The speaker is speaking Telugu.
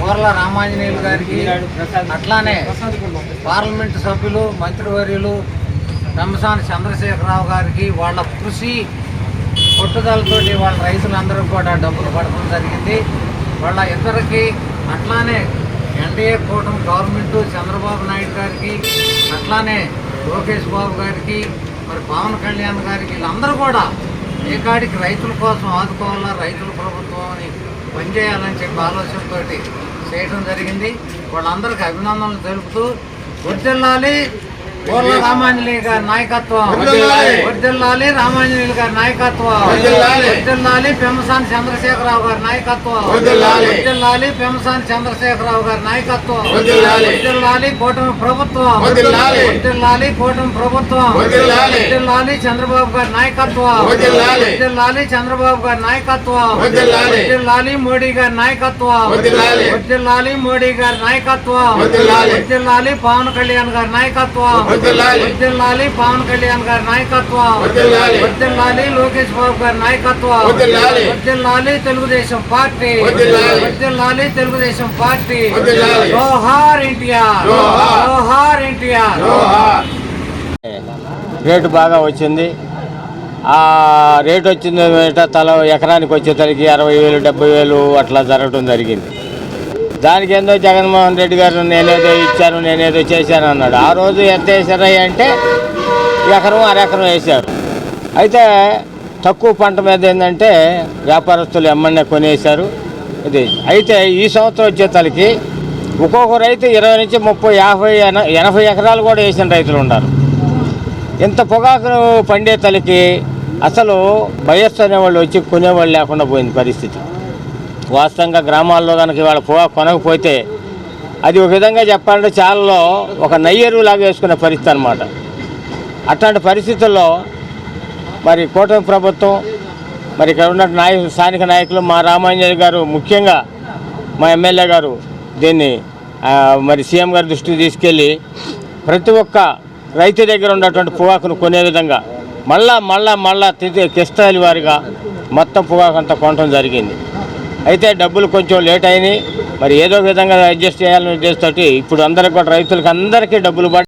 బోర్ల రామాంజనేయులు గారికి అట్లానే పార్లమెంటు సభ్యులు మంత్రివర్యులు పెంబసాని చంద్రశేఖరరావు గారికి వాళ్ళ కృషి పట్టుదలతోటి వాళ్ళ రైతులందరూ కూడా డబ్బులు పడటం జరిగింది. వాళ్ళ ఇద్దరికి అట్లానే ఎన్డీఏ కూటమి గవర్నమెంట్ చంద్రబాబు నాయుడు గారికి అట్లానే లోకేష్ బాబు గారికి మరి పవన్ కళ్యాణ్ గారికి వీళ్ళందరూ కూడా ఏ కాడికి రైతుల కోసం ఆదుకోవాలా రైతుల ప్రభుత్వం అని పనిచేయాలని చెప్పి ఆలోచనతో చేయడం జరిగింది. వాళ్ళందరికీ అభినందనలు తెలుపుతూ గుర్తెళ్ళాలి బోర్ల రామాంజనేయ గారి నాయకత్వం వర్ధిల్లాలి. వర్దిల్లాలి రామాంజనేయులు గారి నాయకత్వం వర్ధిల్లాలి. వర్దిల్లాలి పెమ్మసాని చంద్రశేఖరరావు గారి నాయకత్వం వర్ధిల్లాలి. వర్దిల్లాలి పెమ్మసాని చంద్రశేఖరరావు గారి నాయకత్వం వర్ధిల్లాలి. వర్దిల్లాలి కూటమి ప్రభుత్వం వర్ధిల్లాలి. వర్దిల్లాలి కూటమి ప్రభుత్వం వర్ధిల్లాలి. వర్దిల్లాలి చంద్రబాబు గారి నాయకత్వం వర్ధిల్లాలి. వర్దిల్లాలి చంద్రబాబు గారి నాయకత్వం వర్ధిల్లాలి. వర్దిల్లాలి మోడీ గారి నాయకత్వం వర్ధిల్లాలి. వర్దిల్లాలి మోడీ గారి నాయకత్వం వర్ధిల్లాలి. వర్దిల్లాలి పవన్ కళ్యాణ్ గారి నాయకత్వం వర్ధిల్లాలి. వర్దిల్లాలి పవన్ కళ్యాణ్ గారి నాయకత్వం. వర్దిల్లాలి లోకేష్ బాబు గారి నాయకత్వం. వర్దిల్లాలి తెలుగుదేశం పార్టీ. వర్దిల్లాలి తెలుగుదేశం పార్టీ. జోహార్ ఎన్టీఆర్. జోహార్. జోహార్ ఎన్టీఆర్. రేటు బాగా వచ్చింది. ఆ రేటు వచ్చింది తల ఎకరానికి వచ్చేసరికి అరవై వేలు డెబ్బై వేలు అట్లా జరగడం జరిగింది. దానికి ఏందో జగన్మోహన్ రెడ్డి గారు నేనేదో ఇచ్చాను నేనేదో చేశాను అన్నాడు. ఆ రోజు ఎంత వేసారా అంటే ఎకరం అరెకరం వేశారు. అయితే తక్కువ పంట మీద ఏంటంటే వ్యాపారస్తులు ఎమ్మన్నే కొనేశారు. ఇది అయితే ఈ సంవత్సరం వచ్చేతలకి ఒక్కొక్క రైతు ఇరవై నుంచి ముప్పై యాభై ఎనభై ఎకరాలు కూడా వేసిన రైతులు ఉన్నారు. ఇంత పొగాకు పండే తలకి అసలు బయస్సు అనేవాళ్ళు వచ్చి కొనేవాళ్ళు లేకుండా పోయింది పరిస్థితి. వాస్తవంగా గ్రామాల్లో కనుక ఇవాళ పొగాకు కొనకపోతే అది ఒక విధంగా చెప్పాలంటే చాలలో ఒక నయ్యరు లాగా వేసుకునే పరిస్థితి అనమాట అట్లాంటి పరిస్థితుల్లో మరి కూటమి ప్రభుత్వం మరి ఇక్కడ ఉన్న నాయకులు స్థానిక నాయకులు మా రామాంజలి గారు ముఖ్యంగా మా ఎమ్మెల్యే గారు దీన్ని మరి సీఎం గారి దృష్టికి తీసుకెళ్ళి ప్రతి ఒక్క రైతు దగ్గర ఉన్నటువంటి పొగాకును కొనే విధంగా మళ్ళా మళ్ళా మళ్ళా తిరిగి వారిగా మొత్తం పొగాకు అంతా కొనడం జరిగింది. అయితే డబ్బులు కొంచెం లేట్ అయినాయి. మరి ఏదో విధంగా అడ్జస్ట్ చేయాలని ఉద్దేశంతో ఇప్పుడు అందరికి కూడా రైతులకు అందరికీ డబ్బులు పడి